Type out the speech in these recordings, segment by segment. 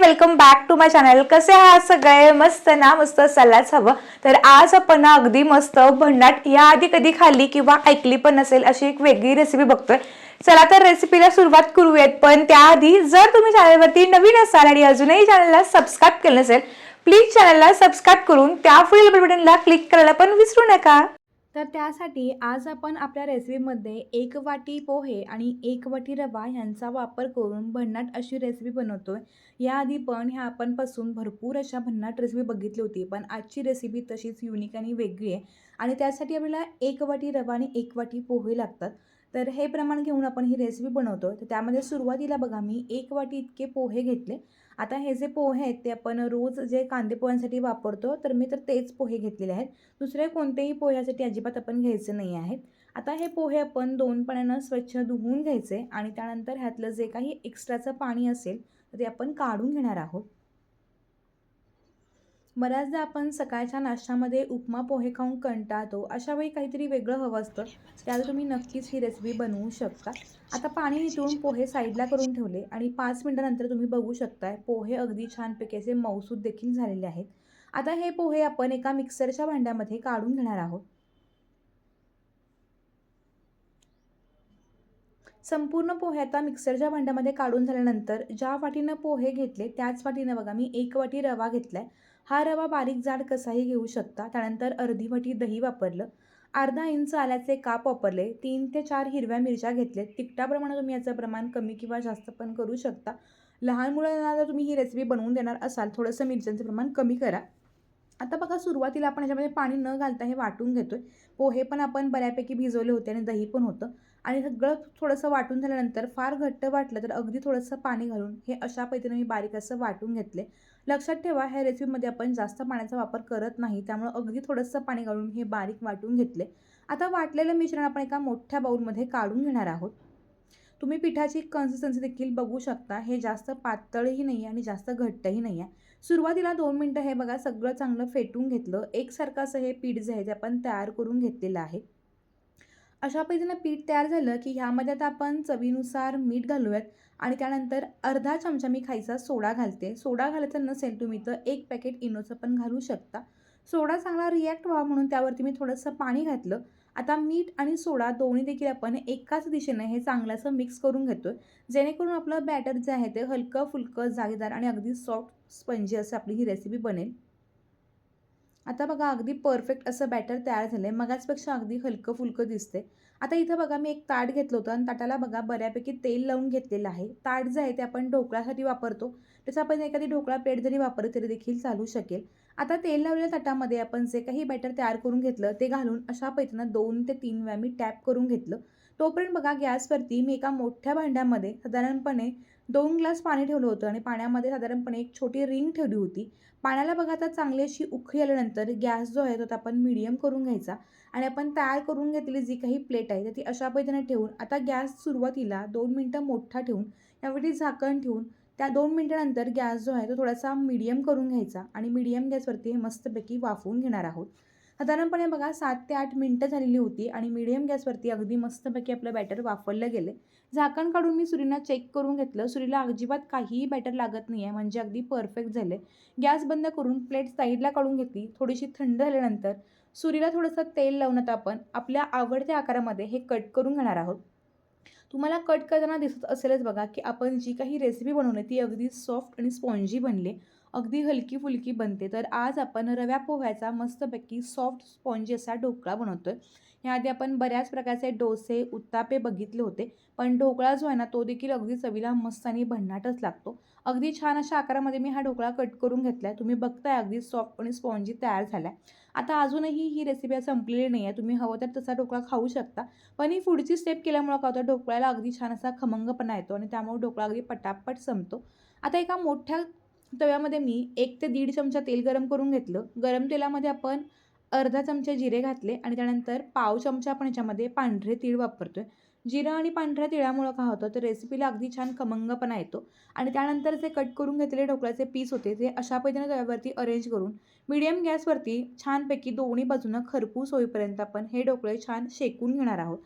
Welcome back to my channel कसे आहात सगळे? मस्त ना मस्त सल्लाच हवं. तर आज आपण अगदी मस्त भन्नाट याआधी कधी खाल्ली किंवा ऐकली पण नसेल अशी एक वेगळी रेसिपी बघतोय. चला तर रेसिपीला सुरुवात करूयात. पण त्याआधी जर तुम्ही चॅनलवरती नवीन असाल आणि अजूनही चॅनलला सबस्क्राईब केलं नसेल प्लीज चॅनलला सबस्क्राईब करून त्या पुढील बटनला क्लिक करायला पण विसरू नका. तर त्यासाठी आज आपण आपल्या रेसिपीमध्ये एक वाटी पोहे आणि एक वाटी रवा ह्यांचा वापर करून भन्नाट अशी रेसिपी बनवतो आहे याआधी पण ह्या आपणपासून भरपूर अशा भन्नाट रेसिपी बघितली होती पण आजची रेसिपी तशीच युनिक आणि वेगळी आहे. आणि त्यासाठी आपल्याला एक वाटी रवा आणि एक वाटी पोहे लागतात. तर हे प्रमाण घेऊन आपण ही रेसिपी बनवतो तर त्यामध्ये सुरुवातीला बघा मी एक वाटी इतके पोहे घेतले. आता हे जे पोहे आहेत ते आपण रोज जे कांदे पोह्यांसाठी वापरतो तर मी तर तेच पोहे घेतलेले आहेत. दुसरे कोणतेही पोह्यासाठी अजिबात आपण घ्यायचे नाही आहेत आता हे पोहे आपण दोन पाण्यानं स्वच्छ धुवून घ्यायचे आणि त्यानंतर ह्यातलं जे काही एक्स्ट्राचं पाणी असेल तर ते आपण काढून घेणार आहोत. बऱ्याचदा आपण सकाळच्या नाश्त्यामध्ये उपमा पोहे खाऊन कंटाळतो. अशा वेळी काहीतरी वेगळं हवं असतं. त्याला तुम्ही नक्कीच ही रेसिपी बनवू शकता. आता पाणी निथळून पोहे साईडला करून ठेवले आणि पाच मिनटानंतर तुम्ही बघू शकताय पोहे अगदी छानपैकी असे मऊसूद देखील झालेले आहेत. आता हे पोहे आपण एका मिक्सरच्या भांड्यामध्ये काढून घेणार आहोत. संपूर्ण पोहे आता मिक्सरच्या भांड्यामध्ये काढून झाल्यानंतर ज्या वाटीनं पोहे घेतले त्याच वाटीनं बघा मी एक वाटी रवा घेतलाय. हा रवा बारीक जाड कसाही घेऊ शकता. त्यानंतर अर्धी वाटी दही वापरलं. अर्धा इंच आल्याचे काप वापरले. तीन ते चार हिरव्या मिरच्या घेतल्या. तिखटाप्रमाणे तुम्ही याचं प्रमाण कमी किंवा जास्त पण करू शकता. लहान मुलांना जर तुम्ही ही रेसिपी बनवून देणार असाल थोडंसं मिरच्यांचं प्रमाण कमी करा. आता बघा सुरुवातीला आपण ह्याच्यामध्ये पाणी न घालता हे वाटून घेतो आहे पोहे पण आपण बऱ्यापैकी भिजवले होते आणि दही पण होतं. आणि सगळं थोडंसं वाटून झाल्यानंतर फार घट्ट वाटलं तर अगदी थोडंसं पाणी घालून हे अशा पद्धतीने मी बारीक असं वाटून घेतले. लक्षात ठेवा ह्या रेसिपीमध्ये आपण जास्त पाण्याचा वापर करत नाही त्यामुळे अगदी थोडंसं पाणी घालून हे बारीक वाटून घेतले. आता वाटलेलं मिश्रण आपण एका मोठ्या बाऊलमध्ये काढून घेणार आहोत. तुम्ही पिठाची कन्सिस्टन्सी देखील बघू शकता. हे जास्त पातळही नाही आहे आणि जास्त घट्टही नाही आहे सुरुवातीला दोन मिनटं हे बघा सगळं चांगलं फेटून घेतलं. एकसारखं असं हे पीठ जे आहे ते आपण तयार करून घेतलेलं आहे. अशा पद्धतीनं पीठ तयार झालं की ह्यामध्ये आता आपण चवीनुसार मीठ घालूयात. आणि त्यानंतर अर्धा चमचा मी खायचा सोडा घालते. सोडा घालायचा नसेल तुम्ही तर एक पॅकेट इनोचं पण घालू शकता. सोडा चांगला रिॲक्ट व्हावा म्हणून त्यावरती मी थोडंसं पाणी घातलं. आता मीठ आणि सोडा दोन्ही देखील आपण एकाच दिशेने हे चांगलंसं मिक्स करून घेतो जेणेकरून आपलं बॅटर जे आहे ते हलकं फुलकं जागेदार आणि अगदी सॉफ्ट स्पंजी असं आपली ही रेसिपी बनेल. आता बघा अगदी परफेक्ट असं बॅटर तयार झालं आहे मगाचपेक्षा अगदी हलकं फुलकं दिसते आता इथं बघा मी एक ताट घेतलं होतं आणि ताटाला बघा बऱ्यापैकी तेल लावून घेतलेलं आहे. ताट जे आहे ते आपण ढोकळ्यासाठी वापरतो. तसं आपण एखादी ढोकळा पेट जरी वापरलं तरी देखील चालू शकेल. आता तेल लावलेल्या ताटामध्ये आपण जे काही बॅटर तयार करून घेतलं ते घालून अशा पैठणं दोन ते तीन वेळा मी टॅप करून घेतलं. तोपर्यंत बघा गॅसवरती मी एका मोठ्या भांड्यामध्ये साधारणपणे दोन ग्लास पाणी ठेवलं होतं आणि पाण्यामध्ये साधारणपणे एक छोटी रिंग ठेवली होती. पाण्याला बघा आता चांगली अशी उखळी आल्यानंतर गॅस जो आहे तो आपण मीडियम करून घ्यायचा आणि आपण तयार करून घेतलेली जी काही प्लेट आहे तर ती अशा पद्धतीने ठेवून आता गॅस सुरुवातीला दोन मिनटं मोठा ठेवून यावरती झाकण ठेवून त्या दोन मिनटानंतर गॅस जो आहे तो थोडासा मीडियम करून घ्यायचा आणि मीडियम गॅसवरती हे मस्तपैकी वाफवून घेणार आहोत. साधारणपणे बघा सात ते आठ मिनटं झालेली होती आणि मीडियम गॅसवरती अगदी मस्तपैकी आपलं बॅटर वापरलं गेलं. झाकण काढून मी सुरीना चेक करून घेतलं. सुरीला अजिबात काहीही बॅटर लागत नाही आहे म्हणजे अगदी परफेक्ट झाले. गॅस बंद करून प्लेट साईडला काढून घेतली. थोडीशी थंड झाल्यानंतर सुरीला थोडंसं तेल लावून आता आपण आपल्या आवडत्या आकारामध्ये हे कट करून घेणार आहोत. तुम्हाला कट करताना दिसत असेलच बघा की आपण जी काही रेसिपी बनवली ती अगदी सॉफ्ट आणि स्पॉन्जी बनली. अगदी हलकी फुलकी बनते. तर आज आपण रव्या पोह्याचा मस्तपैकी सॉफ्ट स्पॉन्जी असा ढोकळा बनवतो आहे ह्याआधी आपण बऱ्याच प्रकारचे डोसे उत्तापे बघितले होते. पण ढोकळा जो आहे ना तो देखील अगदी चवीला मस्त आणि भन्नाटच लागतो. अगदी छान अशा आकारामध्ये मी हा ढोकळा कट करून घेतला आहे तुम्ही बघताय अगदी सॉफ्ट आणि स्पॉन्जी तयार झाला आहे आता अजूनही ही रेसिपी संपलेली नाही आहे तुम्ही हवं तर तसा ढोकळा खाऊ शकता. पण ही पुढची स्टेप केल्यामुळं का होतं? ढोकळ्याला अगदी छान असा खमंगपणा येतो आणि त्यामुळे ढोकळा अगदी पटापट संपतो. आता एका मोठ्या तव्यामध्ये मी एक ते दीड चमचा तेल गरम करून घेतलं. गरम तेलामध्ये आपण अर्धा चमचा जिरे घातले आणि त्यानंतर पाव चमचा आपण याच्यामध्ये पांढरे तीळ वापरतो आहे जिरं आणि पांढऱ्या तिळामुळं काय होतं तर रेसिपीला अगदी छान खमंगपणा येतो. आणि त्यानंतर जे कट करून घेतलेले ढोकळ्याचे पीस होते ते अशा पद्धतीने तव्यावरती अरेंज करून मीडियम गॅसवरती छानपैकी दोन्ही बाजूनं खरपूस होईपर्यंत आपण हे ढोकळे छान शेकून घेणार आहोत.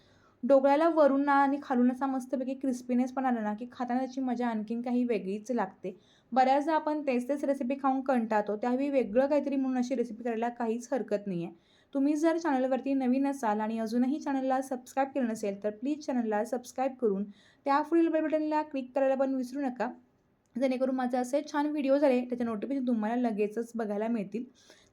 ढोकळ्याला वरून ना आणि खालून असा मस्तपैकी क्रिस्पीनेस पण आला ना की खाताना त्याची मजा आणखीन काही वेगळीच लागते. बऱ्याचदा आपण तेच तेच रेसिपी खाऊन कंटाळतो त्यावेळी वेगळं काहीतरी म्हणून अशी रेसिपी करायला काहीच हरकत नाही आहे तुम्ही जर चॅनलवरती नवीन असाल आणि अजूनही चॅनलला सबस्क्राईब केलं नसेल तर प्लीज चॅनलला सबस्क्राईब करून त्या पुढील बेल बटनला क्लिक करायला पण विसरू नका. जेणेकरून माझे असे छान व्हिडिओ झाले त्याचे नोटिफिकेशन तुम्हाला लगेचच बघायला मिळतील.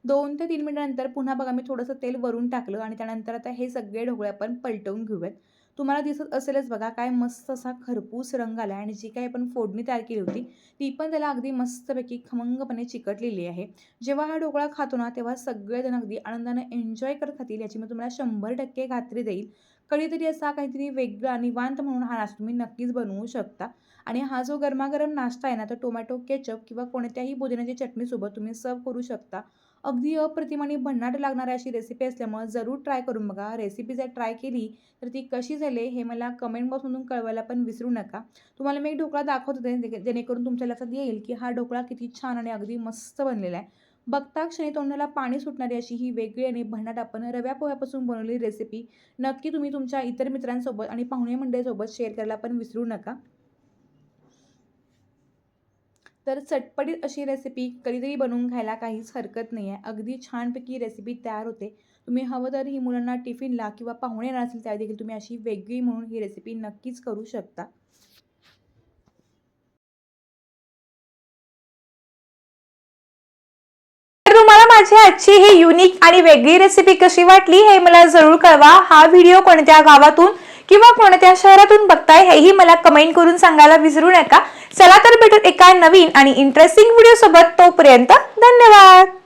दोन ते तीन मिनिटानंतर पुन्हा बघा मी थोडंसं तेल वरून टाकलं आणि त्यानंतर आता हे सगळे ढोकळे आपण पलटवून घेऊयात. तुम्हाला दिसत असेलच बघा काय मस्त असा खरपूस रंग आला आणि जी काही आपण फोडणी तयार केली होती ती पण त्याला अगदी मस्तपैकी खमंगपणे चिकटलेली आहे. जेव्हा हा ढोकळा खातो ना तेव्हा सगळेजण अगदी आनंदानं एन्जॉय करत खातील याची मी तुम्हाला शंभर टक्के खात्री देईल. कधीतरी असा काहीतरी वेगळा निवांत म्हणून हा नाश्ता तुम्ही नक्कीच बनवू शकता. आणि हा जो गरमागरम नाश्ता आहे ना तर टोमॅटो केचप किंवा कोणत्याही पुदिन्याची चटणीसोबत तुम्ही सर्व करू शकता. अगदी अप्रतिम आणि भन्नाट लागणारी अशी रेसिपी असल्यामुळे जरूर ट्राय करून बघा. रेसिपी जर ट्राय केली तर ती कशी झाली हे मला कमेंट बॉक्समधून कळवायला पण विसरू नका. तुम्हाला मी एक ढोकळा दाखवत होते जे- जेणेकरून तुमच्या लक्षात येईल की हा ढोकळा किती छान आणि अगदी मस्त बनलेला आहे. बघता क्षणी तोंडाला पाणी सुटणारी अशी ही वेगळी आणि भन्नाट आपण रव्या पोह्यापासून बनवलेली रेसिपी नक्की तुम्ही तुमच्या इतर मित्रांसोबत आणि पाहुणे मंडळीसोबत शेअर करायला पण विसरू नका. तर चटपटीत अशी रेसिपी कधीतरी बनवून खायला काहीच हरकत नाही आहे अगदी छानपैकी रेसिपी तयार होते. तुम्ही हवं तर ही मुलांना टिफिनला किंवा पाहुणे येणार असेल देखील तुम्ही अशी वेगळी म्हणून ही रेसिपी नक्कीच करू शकता. तर तुम्हाला माझी आजची ही युनिक आणि वेगळी रेसिपी कशी वाटली हे मला जरूर कळवा. हा व्हिडिओ कोणत्या गावातून किंवा कोणत्या शहरातून बघताय हेही मला कमेंट करून सांगायला विसरू नका. चला तर भेटू एका नवीन आणि इंटरेस्टिंग व्हिडिओ सोबत तोपर्यंत धन्यवाद.